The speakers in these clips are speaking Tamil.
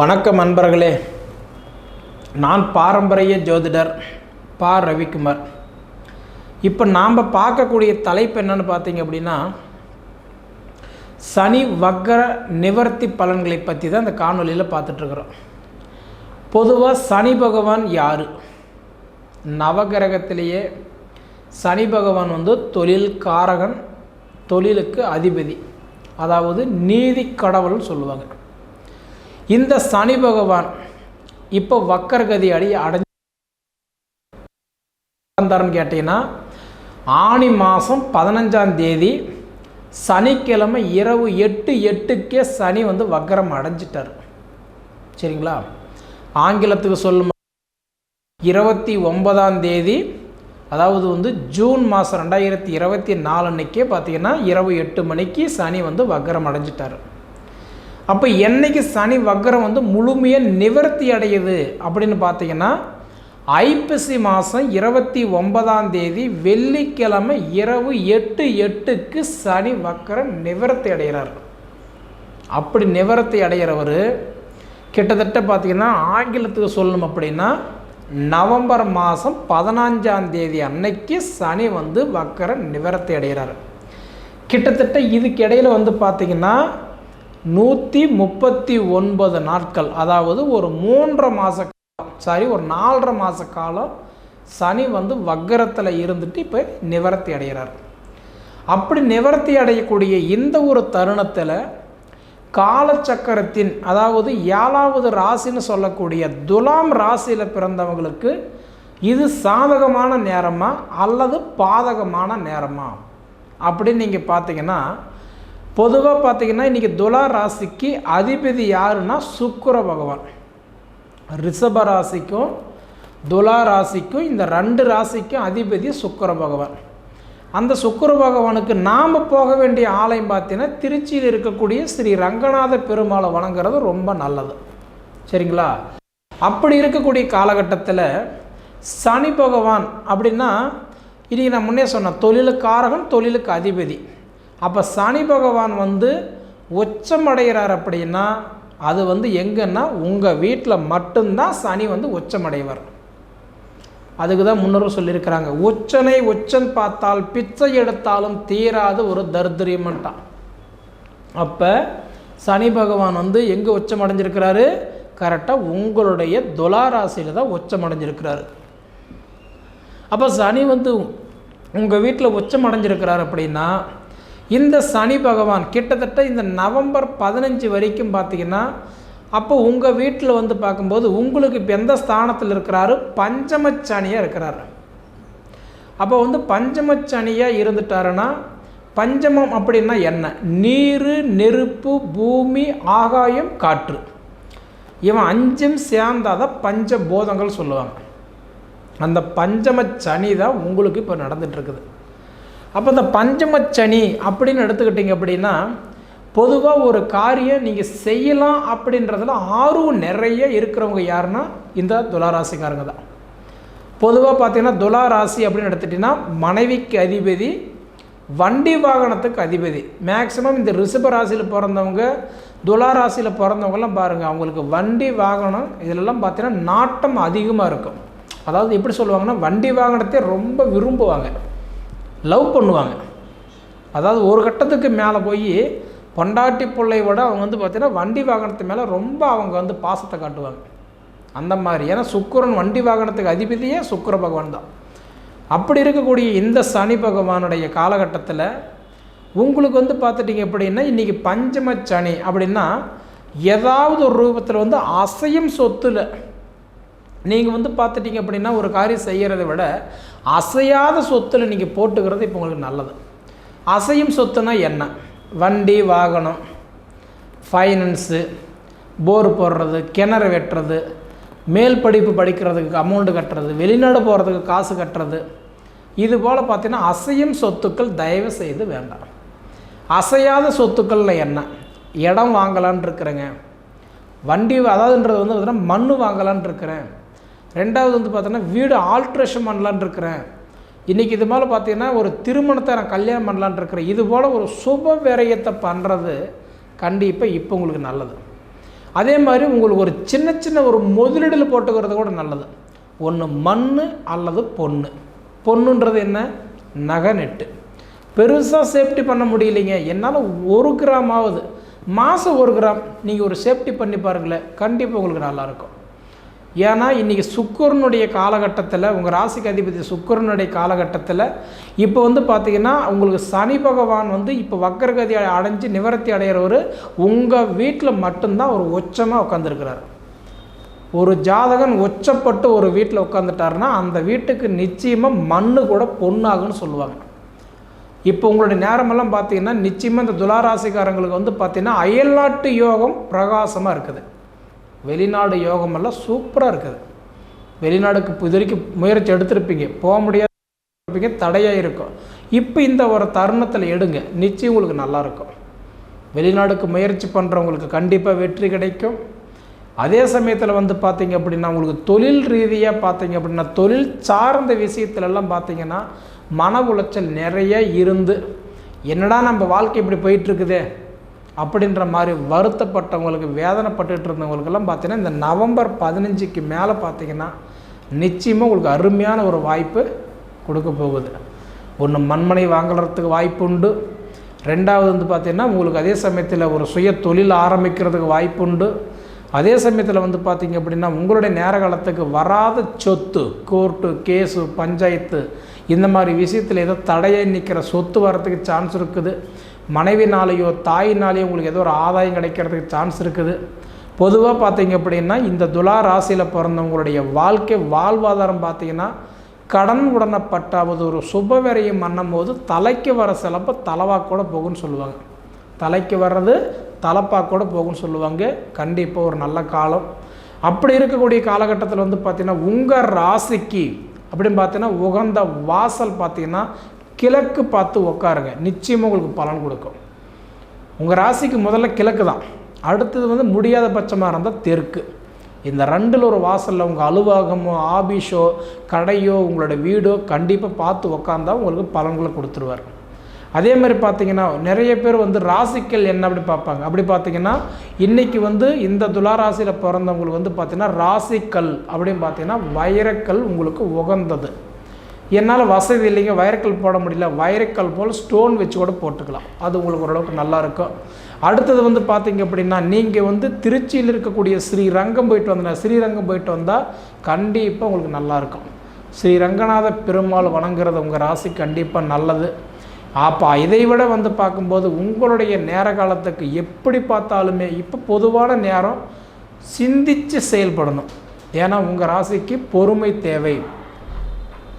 வணக்கம் அன்பர்களே. நான் பாரம்பரிய ஜோதிடர் பா. ரவிக்குமார். இப்போ நாம் பார்க்கக்கூடிய தலைப்பு என்னன்னு பார்த்தீங்க அப்படின்னா சனி வக்கர நிவர்த்தி பலன்களை பற்றி தான் இந்த காணொலியில் பார்த்துட்ருக்குறோம். பொதுவாக சனி பகவான் யார்? நவகிரகத்திலேயே சனி பகவான் வந்து தொழில் காரகன் தொழிலுக்கு அதிபதி. அதாவது நீதி கடவுள்னு சொல்லுவாங்க. இந்த சனி பகவான் இப்போ வக்கரகதி அடி அடைஞ்சு வந்தாருன்னு கேட்டிங்கன்னா ஆணி மாதம் பதினஞ்சாம் தேதி சனிக்கிழமை இரவு எட்டு எட்டுக்கே சனி வந்து வக்கரம் அடைஞ்சிட்டார். சரிங்களா? ஆங்கிலத்துக்கு சொல்லும் இருபத்தி ஒன்பதாம் தேதி அதாவது வந்து ஜூன் மாதம் ரெண்டாயிரத்தி இருபத்தி நாலு அன்னைக்கே பார்த்தீங்கன்னா இரவு எட்டு மணிக்கு சனி வந்து வக்கரம் அடைஞ்சிட்டார். அப்போ என்னைக்கு சனி வக்கரம் வந்து முழுமையாக நிவர்த்தி அடையுது அப்படின்னு பார்த்தீங்கன்னா ஐப்பசி மாதம் இருபத்தி ஒன்பதாம் தேதி வெள்ளிக்கிழமை இரவு எட்டு எட்டுக்கு சனி வக்கரம் நிவர்த்தி அடைகிறார். அப்படி நிவர்த்தி அடைகிறவர் கிட்டத்தட்ட பார்த்தீங்கன்னா ஆங்கிலத்துக்கு சொல்லணும் அப்படின்னா நவம்பர் மாதம் பதினஞ்சாம் தேதி அன்னைக்கு சனி வந்து வக்கரம் நிவர்த்தி அடைகிறார். கிட்டத்தட்ட இதுக்கு வந்து பார்த்திங்கன்னா நூற்றி முப்பத்தி ஒன்பது நாட்கள். அதாவது ஒரு மூன்றரை மாத காலம். சாரி ஒரு நாலரை மாத காலம் சனி வந்து வக்கரத்தில் இருந்துட்டு இப்போ நிவர்த்தி அடைகிறார். அப்படி நிவர்த்தி அடையக்கூடிய இந்த ஒரு தருணத்தில் காலச்சக்கரத்தின் அதாவது ஏழாவது ராசின்னு சொல்லக்கூடிய துலாம் ராசியில் பிறந்தவங்களுக்கு இது சாதகமான நேரமா அல்லது பாதகமான நேரமா? அப்படின்னு நீங்கள் பார்த்தீங்கன்னா பொதுவாக பார்த்தீங்கன்னா இன்றைக்கி துலா ராசிக்கு அதிபதி யாருன்னா சுக்கர பகவான். ரிஷப ராசிக்கும் துலா ராசிக்கும் இந்த ரெண்டு ராசிக்கும் அதிபதி சுக்கர பகவான். அந்த சுக்கர பகவானுக்கு நாம் போக வேண்டிய ஆலயம் பார்த்தீங்கன்னா திருச்சியில் இருக்கக்கூடிய ஸ்ரீ ரங்கநாத பெருமாளை வணங்குறது ரொம்ப நல்லது. சரிங்களா? அப்படி இருக்கக்கூடிய காலகட்டத்தில் சனி பகவான் அப்படின்னா இன்றைக்கி நான் முன்னே சொன்னேன் தொழிலுக்காரகன் தொழிலுக்கு அதிபதி. அப்போ சனி பகவான் வந்து உச்சமடைகிறார் அப்படின்னா அது வந்து எங்கன்னா உங்கள் வீட்டில் மட்டும்தான் சனி வந்து உச்சமடைவர். அதுக்கு தான் முன்னரும் சொல்லியிருக்கிறாங்க உச்சனை உச்சன் பார்த்தால் பிச்சை எடுத்தாலும் தீராத ஒரு தரித்திரியமன்ட்டான் அப்போ சனி பகவான் வந்து எங்கே உச்சம் அடைஞ்சிருக்கிறாரு கரெக்டாக உங்களுடைய துலாராசியில் தான் உச்சம் அடைஞ்சிருக்கிறாரு அப்போ சனி வந்து உங்கள் வீட்டில் உச்சம் அடைஞ்சிருக்கிறார் அப்படின்னா இந்த சனி பகவான் கிட்டத்தட்ட இந்த நவம்பர் பதினஞ்சு வரைக்கும் பார்த்தீங்கன்னா அப்போ உங்கள் வீட்டில் வந்து பார்க்கும்போது உங்களுக்கு இப்போ எந்த ஸ்தானத்தில் இருக்கிறாரு? பஞ்சமச்சனியாக இருக்கிறாரு. அப்போ வந்து பஞ்சமச்சனியாக இருந்துட்டாருன்னா பஞ்சமம் அப்படின்னா என்ன? நீர் நெருப்பு பூமி ஆகாயம் காற்று. இவன் அஞ்சும் சேர்ந்தாதான் பஞ்சபோதங்கள் சொல்லுவாங்க. அந்த பஞ்சமச்சனி தான் உங்களுக்கு இப்போ நடந்துகிட்ருக்குது அப்போ இந்த பஞ்சமச்சனி அப்படின்னு எடுத்துக்கிட்டிங்க அப்படின்னா பொதுவாக ஒரு காரியம் நீங்கள் செய்யலாம் அப்படின்றதுல ஆர்வம் நிறைய இருக்கிறவங்க யாருன்னா இந்த துளாராசிக்காரங்க தான். பொதுவாக பார்த்தீங்கன்னா துளாராசி அப்படின்னு எடுத்துட்டிங்கன்னா மனைவிக்கு அதிபதி வண்டி வாகனத்துக்கு அதிபதி. மேக்சிமம் இந்த ரிஷப ராசியில் பிறந்தவங்க துளாராசியில் பிறந்தவங்கலாம் பாருங்கள் அவங்களுக்கு வண்டி வாகனம் இதிலெல்லாம் பார்த்தீங்கன்னா நாட்டம் அதிகமாக இருக்கும். அதாவது எப்படி சொல்லுவாங்கன்னா வண்டி வாகனத்தை ரொம்ப விரும்புவாங்க. லவ் பண்ணுவாங்க. அதாவது ஒரு கட்டத்துக்கு மேலே போய் பொண்டாட்டி பிள்ளை விட அவங்க வந்து பார்த்திங்கன்னா வண்டி வாகனத்து மேலே ரொம்ப அவங்க வந்து பாசத்தை காட்டுவாங்க. அந்த மாதிரி. ஏன்னா சுக்கரன் வண்டி வாகனத்துக்கு அதிபதியே சுக்கர பகவான் தான். அப்படி இருக்கக்கூடிய இந்த சனி பகவானுடைய காலகட்டத்தில் உங்களுக்கு வந்து பார்த்துட்டிங்க எப்படின்னா இன்றைக்கி பஞ்சம சனி அப்படின்னா ஏதாவது ஒரு ரூபத்தில் வந்து அசையும் சொத்தில் நீங்கள் வந்து பார்த்துட்டிங்க அப்படின்னா ஒரு காரியம் செய்கிறத விட அசையாத சொத்தில் நீங்கள் போட்டுக்கிறது இப்போ உங்களுக்கு நல்லது. அசையும் சொத்துனா என்ன? வண்டி வாகனம் ஃபைனான்ஸு போர் போடுறது கிணறு வெட்டுறது மேல் படிப்பு படிக்கிறதுக்கு அமௌண்ட்டு கட்டுறது வெளிநாடு போகிறதுக்கு காசு கட்டுறது. இது போல் பார்த்தீங்கன்னா அசையும் சொத்துக்கள் தயவு செய்து வேண்டாம். அசையாத சொத்துக்களில் என்ன? இடம் வாங்கலான் இருக்கிறேங்க. வண்டி அதாவதுன்றது வந்து பார்த்தீங்கன்னா மண் வாங்கலான் இருக்கிறேன். ரெண்டாவது வந்து பார்த்தோன்னா வீடு ஆல்ட்ரேஷன் பண்ணலான் இருக்கிறேன். இன்றைக்கி இது மேலே பார்த்தீங்கன்னா ஒரு திருமணத்தை நான் கல்யாணம் பண்ணலான் இருக்கிறேன். இது போல் ஒரு சுப விரயத்தை பண்ணுறது கண்டிப்பாக இப்போ உங்களுக்கு நல்லது. அதே மாதிரி உங்களுக்கு ஒரு சின்ன சின்ன ஒரு முதலீடில் போட்டுக்கிறது கூட நல்லது. ஒன்று மண் அல்லது பொண்ணு. பொண்ணுன்றது என்ன? நகை நெட்டு. பெருசாக சேஃப்டி பண்ண முடியலைங்க. என்னால் ஒரு கிராம் ஆகுது. மாதம் ஒரு கிராம். நீங்கள் ஒரு சேஃப்டி பண்ணி பாருங்களேன். கண்டிப்பாக உங்களுக்கு நல்லாயிருக்கும் ஏன்னா இன்றைக்கி சுக்கரனுடைய காலகட்டத்தில் உங்கள் ராசிக்கு அதிபதி சுக்கரனுடைய காலகட்டத்தில் இப்போ வந்து பார்த்திங்கன்னா உங்களுக்கு சனி பகவான் வந்து இப்போ வக்கரகதி அடைஞ்சு நிவர்த்தி அடைகிறவர் உங்கள் வீட்டில் மட்டும்தான் ஒரு உச்சமாக உட்காந்துருக்கிறார் ஒரு ஜாதகன் ஒச்சப்பட்டு ஒரு வீட்டில் உட்காந்துட்டாருன்னா அந்த வீட்டுக்கு நிச்சயமாக மண்ணு கூட பொண்ணாகுன்னு சொல்லுவாங்க. இப்போ உங்களுடைய நேரமெல்லாம் பார்த்தீங்கன்னா நிச்சயமாக இந்த துளாராசிக்காரங்களுக்கு வந்து பார்த்திங்கன்னா அயல்நாட்டு யோகம் பிரகாசமாக இருக்குது. வெளிநாடு யோகமெல்லாம் சூப்பராக இருக்குது. வெளிநாடுக்கு இது வரைக்கும் முயற்சி எடுத்திருப்பீங்க. போக முடியாதிருப்பிங்க தடையாக இருக்கும். இப்போ இந்த ஒரு தருணத்தில் எடுங்க. நிச்சயம் உங்களுக்கு நல்லாயிருக்கும் வெளிநாடுக்கு முயற்சி பண்ணுறவங்களுக்கு கண்டிப்பாக வெற்றி கிடைக்கும். அதே சமயத்தில் வந்து பார்த்தீங்க அப்படின்னா உங்களுக்கு தொழில் ரீதியாக பார்த்தீங்க அப்படின்னா தொழில் சார்ந்த விஷயத்துலலாம் பார்த்தீங்கன்னா மன உளைச்சல் நிறைய இருந்து என்னடா நம்ம வாழ்க்கை இப்படி போயிட்டுருக்குதே அப்படின்ற மாதிரி வருத்தப்பட்டவங்களுக்கு வேதனைப்பட்டுட்டு இருந்தவங்களுக்கெல்லாம் பார்த்தீங்கன்னா இந்த நவம்பர் பதினஞ்சுக்கு மேலே பார்த்தீங்கன்னா நிச்சயமாக உங்களுக்கு அருமையான ஒரு வாய்ப்பு கொடுக்க போகுது. ஒன்று மண்மனை வாங்குறதுக்கு வாய்ப்பு உண்டு. ரெண்டாவது வந்து பார்த்திங்கன்னா உங்களுக்கு அதே சமயத்தில் ஒரு சுய தொழில் ஆரம்பிக்கிறதுக்கு வாய்ப்பு உண்டு. அதே சமயத்தில் வந்து பார்த்திங்க அப்படின்னா உங்களுடைய நேர காலத்துக்கு வராத சொத்து கோர்ட்டு கேஸு பஞ்சாயத்து இந்த மாதிரி விஷயத்தில் ஏதோ தடையை நிற்கிற சொத்து வரத்துக்கு சான்ஸ் இருக்குது. மனைவினாலேயோ தாயினாலேயோ உங்களுக்கு ஏதோ ஒரு ஆதாயம் கிடைக்கிறதுக்கு சான்ஸ் இருக்குது. பொதுவாக பார்த்தீங்க அப்படின்னா இந்த துலா ராசியில் பிறந்தவங்களுடைய வாழ்க்கை வாழ்வாதாரம் பார்த்திங்கன்னா கடன் உடனப்பட்டாவது ஒரு சுப விரையும் பண்ணும் போது தலைக்கு வர சிலப்போ தலைவா கூட போகும்னு சொல்லுவாங்க. தலைக்கு வர்றது தலைப்பா கூட போகும்னு சொல்லுவாங்க. கண்டிப்பாக ஒரு நல்ல காலம். அப்படி இருக்கக்கூடிய காலகட்டத்தில் வந்து பார்த்திங்கன்னா உங்கள் ராசிக்கு அப்படின்னு பார்த்தீங்கன்னா உகந்த வாசல் பார்த்திங்கன்னா கிழக்கு பார்த்து உட்காருங்க நிச்சயமாக உங்களுக்கு பலன் கொடுக்கும். உங்கள் ராசிக்கு முதல்ல கிழக்கு தான். அடுத்தது வந்து முடியாத பட்சமாக இருந்தால் தெற்கு. இந்த ரெண்டில் ஒரு வாசலில் உங்கள் அலுவலகமோ ஆபீஸோ கடையோ உங்களோட வீடோ கண்டிப்பாக பார்த்து உக்காந்தா உங்களுக்கு பலன்களை கொடுத்துருவார். அதே மாதிரி பார்த்தீங்கன்னா நிறைய பேர் வந்து ராசிக்கல் என்ன அப்படி பார்ப்பாங்க? அப்படி பார்த்தீங்கன்னா இன்றைக்கி வந்து இந்த துளாராசியில் பிறந்தவங்களுக்கு வந்து பார்த்திங்கன்னா ராசிக்கல் அப்படின்னு பார்த்தீங்கன்னா வைரக்கல் உங்களுக்கு உகந்தது. என்னால் வசதி இல்லைங்க வைரக்கல் போட முடியல. வைரக்கல் போல் ஸ்டோன் வச்சு கூட போட்டுக்கலாம். அது உங்களுக்கு ஓரளவுக்கு நல்லாயிருக்கும் அடுத்தது வந்து பார்த்தீங்க அப்படின்னா நீங்கள் வந்து திருச்சியில் இருக்கக்கூடிய ஸ்ரீரங்கம் போயிட்டு வந்தீங்கன்னா ஸ்ரீரங்கம் போயிட்டு வந்தால் கண்டிப்பாக உங்களுக்கு நல்லாயிருக்கும் ஸ்ரீரங்கநாத பெருமாள் வணங்குறது உங்கள் ராசி கண்டிப்பாக நல்லது. அப்போ இதை விட வந்து பார்க்கும்போது உங்களுடைய நேர காலத்துக்கு எப்படி பார்த்தாலுமே இப்போ பொதுவான நேரம் சிந்தித்து செயல்படணும். ஏன்னா உங்கள் ராசிக்கு பொறுமை தேவை.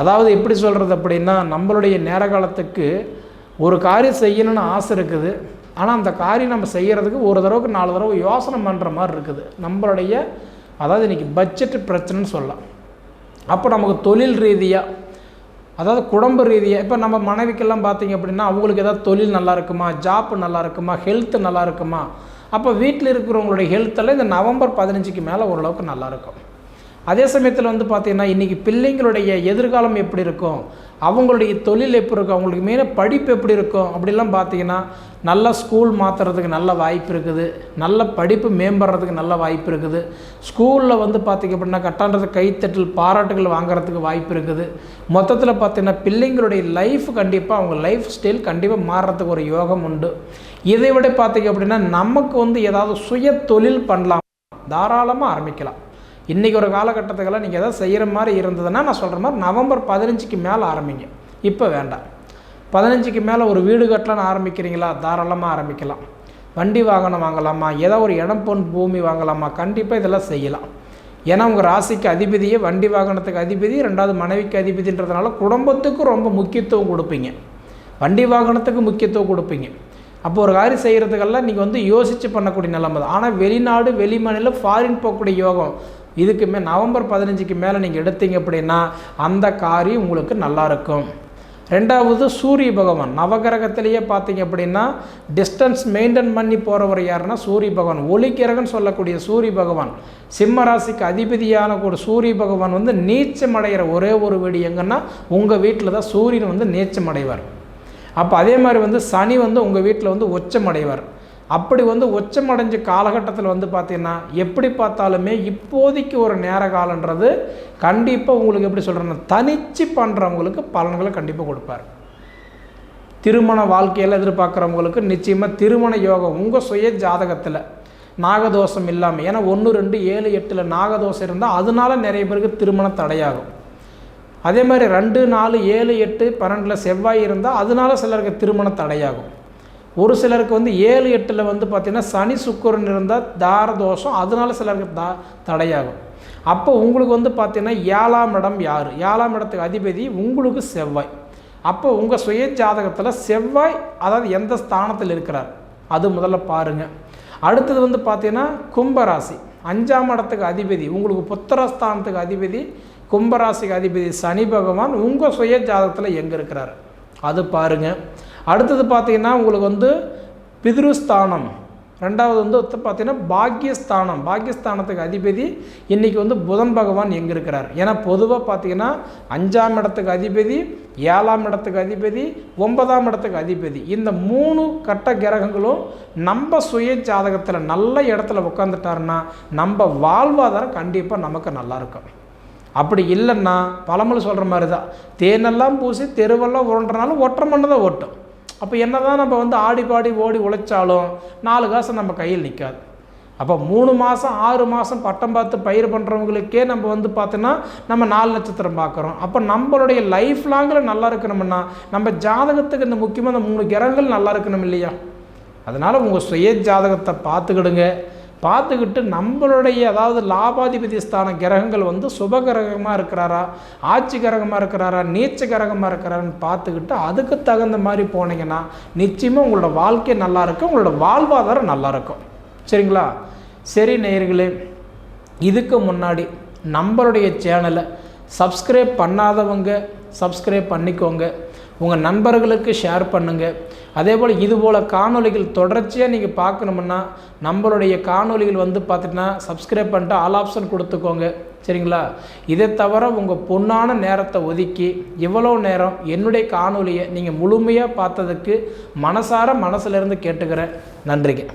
அதாவது எப்படி சொல்கிறது அப்படின்னா நம்மளுடைய நேர காலத்துக்கு ஒரு காரியம் செய்யணும்னு ஆசை இருக்குது. ஆனால் அந்த காரியம் நம்ம செய்கிறதுக்கு ஒரு தடவைக்கு நாலு தடவை யோசனை பண்ணுற மாதிரி இருக்குது. நம்மளுடைய அதாவது இன்றைக்கி பட்ஜெட் பிரச்சனைன்னு சொல்லலாம். அப்போ நமக்கு தொழில் ரீதியாக அதாவது குடும்ப ரீதியாக இப்போ நம்ம மனைவிக்கெல்லாம் பார்த்திங்க அப்படின்னா அவங்களுக்கு ஏதாவது தொழில் நல்லா இருக்குமா ஜாப் நல்லா இருக்குமா ஹெல்த்து நல்லா இருக்குமா? அப்போ வீட்டில் இருக்கிறவங்களுடைய ஹெல்த்தெல்லாம் இந்த நவம்பர் பதினஞ்சுக்கு மேலே ஓரளவுக்கு நல்லாயிருக்கும் அதே சமயத்தில் வந்து பார்த்திங்கன்னா இன்றைக்கி பிள்ளைங்களுடைய எதிர்காலம் எப்படி இருக்கும்? அவங்களுடைய தொழில் எப்படி இருக்கும்? அவங்களுக்கு மெயினாக படிப்பு எப்படி இருக்கும்? அப்படிலாம் பார்த்திங்கன்னா நல்ல ஸ்கூல் மாற்றுறதுக்கு நல்ல வாய்ப்பு இருக்குது. நல்ல படிப்பு மேம்படுறதுக்கு நல்ல வாய்ப்பு இருக்குது. ஸ்கூலில் வந்து பார்த்திங்க அப்படின்னா கட்டாண்டது கைத்தட்டல் பாராட்டுகள் வாங்குறதுக்கு வாய்ப்பு இருக்குது. மொத்தத்தில் பார்த்திங்கன்னா பிள்ளைங்களுடைய லைஃப் கண்டிப்பாக அவங்க லைஃப் ஸ்டைல் கண்டிப்பாக மாறுறதுக்கு ஒரு யோகம் உண்டு. இதை விட பார்த்திங்க அப்படின்னா நமக்கு வந்து ஏதாவது சுய தொழில் பண்ணலாம். தாராளமாக ஆரம்பிக்கலாம். இன்றைக்கி ஒரு காலகட்டத்துக்கெல்லாம் நீங்கள் எதாவது செய்கிற மாதிரி இருந்ததுன்னா நான் சொல்கிற மாதிரி நவம்பர் பதினஞ்சுக்கு மேலே ஆரம்பிங்க. இப்போ வேண்டாம். பதினஞ்சுக்கு மேலே ஒரு வீடு கட்டலான்னு ஆரம்பிக்கிறீங்களா? தாராளமாக ஆரம்பிக்கலாம். வண்டி வாகனம் வாங்கலாமா? ஏதோ ஒரு இடம் பொன் பூமி வாங்கலாமா? கண்டிப்பாக இதெல்லாம் செய்யலாம். ஏன்னா உங்கள் ராசிக்கு அதிபதியே வண்டி வாகனத்துக்கு அதிபதி ரெண்டாவது மனைவிக்கு அதிபதின்றதுனால குடும்பத்துக்கும் ரொம்ப முக்கியத்துவம் கொடுப்பீங்க. வண்டி வாகனத்துக்கு முக்கியத்துவம் கொடுப்பீங்க. அப்போ ஒரு காரியம் செய்கிறதுக்கெல்லாம் நீங்கள் வந்து யோசித்து பண்ணக்கூடிய நிலைமை தான். ஆனால் வெளிநாடு வெளிமாநிலம் ஃபாரின் போகக்கூடிய யோகம் இதுக்குமே நவம்பர் பதினஞ்சுக்கு மேலே நீங்கள் எடுத்தீங்க அப்படின்னா அந்த காரியம் உங்களுக்கு நல்லாயிருக்கும் ரெண்டாவது சூரிய பகவான். நவகிரகத்திலேயே பார்த்தீங்க அப்படின்னா டிஸ்டன்ஸ் மெயின்டைன் பண்ணி போகிறவர் யாருன்னா சூரிய பகவான். ஒளிக்கிரகன் சொல்லக்கூடிய சூரிய பகவான். சிம்ம ராசிக்கு அதிபதியான ஒரு சூரிய பகவான் வந்து நீச்சம் அடைகிற ஒரே ஒரு வீடு எங்கன்னா உங்கள் வீட்டில் தான் சூரியன் வந்து நீச்சம் அடைவார். அப்போ அதே மாதிரி வந்து சனி வந்து உங்கள் வீட்டில் வந்து உச்சம் அடைவார். அப்படி வந்து உச்சமடைஞ்ச காலகட்டத்தில் வந்து பார்த்தீங்கன்னா எப்படி பார்த்தாலுமே இப்போதைக்கு ஒரு நேர காலன்றது கண்டிப்பாக உங்களுக்கு எப்படி சொல்கிறேன்னா தனிச்சு பண்ணுறவங்களுக்கு பலன்களை கண்டிப்பாக கொடுப்பார். திருமண வாழ்க்கையில் எதிர்பார்க்குறவங்களுக்கு நிச்சயமாக திருமண யோகம் உங்கள் சுய ஜாதகத்தில் நாகதோஷம் இல்லாமல் ஏன்னா ஒன்று ரெண்டு ஏழு எட்டில் நாகதோஷம் இருந்தால் அதனால நிறைய பேருக்கு திருமணம் தடையாகும். அதே மாதிரி ரெண்டு நாலு ஏழு எட்டு பன்னெண்டில் செவ்வாய் இருந்தால் அதனால சிலருக்கு திருமணம் தடையாகும். ஒரு சிலருக்கு வந்து ஏழு எட்டில் வந்து பார்த்திங்கன்னா சனி சுக்கரன் இருந்தால் தார தோஷம். அதனால சிலருக்கு தா தடையாகும். அப்போ உங்களுக்கு வந்து பார்த்திங்கன்னா ஏழாம் இடம் யார்? ஏழாம் இடத்துக்கு அதிபதி உங்களுக்கு செவ்வாய். அப்போ உங்கள் சுய ஜாதகத்தில் செவ்வாய் அதாவது எந்த ஸ்தானத்தில் இருக்கிறார்? அது முதல்ல பாருங்கள் அடுத்தது வந்து பார்த்திங்கன்னா கும்பராசி. அஞ்சாம் இடத்துக்கு அதிபதி உங்களுக்கு புத்திரஸ்தானத்துக்கு அதிபதி கும்பராசிக்கு அதிபதி சனி பகவான் உங்கள் சுய ஜாதகத்தில் எங்கே இருக்கிறார்? அது பாருங்கள் அடுத்தது பார்த்தீங்கன்னா உங்களுக்கு வந்து பிதிருஸ்தானம். ரெண்டாவது வந்து பார்த்தீங்கன்னா பாக்கியஸ்தானம். பாக்கியஸ்தானத்துக்கு அதிபதி இன்றைக்கி வந்து புதன் பகவான் எங்கே இருக்கிறார்? ஏன்னா பொதுவாக பார்த்தீங்கன்னா அஞ்சாம் இடத்துக்கு அதிபதி ஏழாம் இடத்துக்கு அதிபதி ஒன்பதாம் இடத்துக்கு அதிபதி. இந்த மூணு கட்ட கிரகங்களும் நம்ம சுய ஜாதகத்தில் நல்ல இடத்துல உட்காந்துட்டாருன்னா நம்ம வாழ்வாதாரம் கண்டிப்பாக நமக்கு நல்லாயிருக்கும் அப்படி இல்லைன்னா பழமொழி சொல்கிற மாதிரி தான் தேனெல்லாம் பூசி தெருவெல்லாம் உருண்டனாலும் ஒற்றை மண்ணு தான் ஓட்டும். அப்போ என்ன தான் நம்ம வந்து ஆடி பாடி ஓடி உழைச்சாலும் நாலு காசு நம்ம கையில் நிற்காது அப்போ மூணு மாதம் ஆறு மாதம் பட்டம் பார்த்து பயிர் பண்ணுறவங்களுக்கே நம்ம வந்து பார்த்தோன்னா நம்ம நாலு நட்சத்திரம் பார்க்குறோம் அப்போ நம்மளுடைய லைஃப் லாங்கில் நல்லா இருக்கணும்னா நம்ம ஜாதகத்துக்கு இந்த முக்கியமாக இந்த மூணு கிரகங்கள் நல்லா இருக்கணும் இல்லையா? அதனால் உங்கள் சுய ஜாதகத்தை பார்த்துக்கிடுங்க. பார்த்துக்கிட்டு நம்மளுடைய அதாவது லாபாதிபதி ஸ்தான கிரகங்கள் வந்து சுப கிரகமாக இருக்கிறாரா ஆட்சி கிரகமாக இருக்கிறாரா நீச்ச கிரகமாக இருக்கிறாரான்னு பார்த்துக்கிட்டு அதுக்கு தகுந்த மாதிரி போனீங்கன்னா நிச்சயமாக உங்களோட வாழ்க்கை நல்லா இருக்கும் உங்களோட வாழ்வாதாரம் நல்லா இருக்கும். சரிங்களா? சரி நேயர்களே இதுக்கு முன்னாடி நம்மளுடைய சேனலை சப்ஸ்கிரைப் பண்ணாதவங்க சப்ஸ்கிரைப் பண்ணிக்கோங்க. உங்கள் நண்பர்களுக்கு ஷேர் பண்ணுங்கள் அதே போல் இது போல் காணொலிகள் தொடர்ச்சியாக நீங்கள் பார்க்கணுமுன்னா நம்மளுடைய காணொலிகள் வந்து பார்த்துட்டுனா சப்ஸ்கிரைப் பண்ணிட்டு ஆல் ஆப்ஷன் கொடுத்துக்கோங்க. சரிங்களா? இதை தவிர உங்கள் பொண்ணான நேரத்தை ஒதுக்கி இவ்வளோ நேரம் என்னுடைய காணொலியை நீங்கள் முழுமையாக பார்த்ததுக்கு மனசார மனசுலேருந்து கேட்டுக்கிறேன். நன்றிங்க.